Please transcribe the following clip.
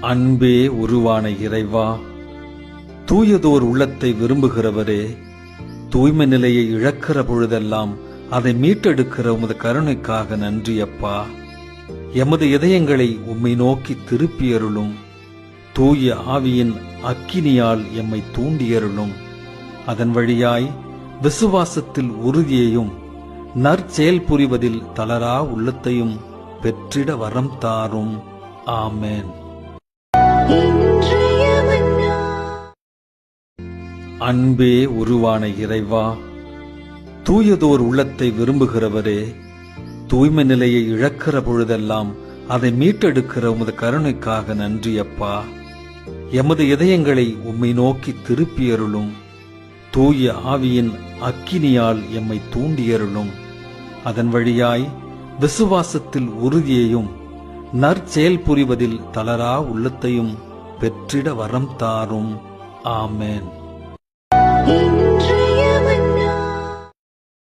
அன்பே உருவான இறைவா தூயதோர் உள்ளத்தை விரும்புகிறவரே தூய்மை நிலையை இழக்கிற பொழுதெல்லாம் அதை மீட்டெடுக்கிற உமது கருணைக்காக நன்றி அப்பா எமது இதயங்களை உம்மை நோக்கி திருப்பியருளும். தூய ஆவியின் அக்கினியால் எம்மை தூண்டியருளும். அதன் வழியாய் விசுவாசத்தில் உறுதியையும் நற்செயல் புரிவதில் தளரா உள்ளத்தையும் பெற்றிட வரம் தாரும். ஆமேன். அன்பே உருவான இறைவா தூயதோர் உள்ளத்தை விரும்புகிறவரே தூய்மை நிலையை இழக்கிற பொழுதெல்லாம் அதை மீட்டெடுக்கிற உமது கருணைக்காக நன்றி அப்பா. எமது இதயங்களை உம்மை நோக்கி திருப்பியருளும். தூய ஆவியின் அக்கினியால் எம்மை தூண்டியருளும். அதன் வழியாய் விசுவாசத்தில் உறுதியையும் நற்செயல் புரிவதில் தளரா உள்ளத்தையும் பெற்றிட வரம் தாரும். ஆமேன். Thank you.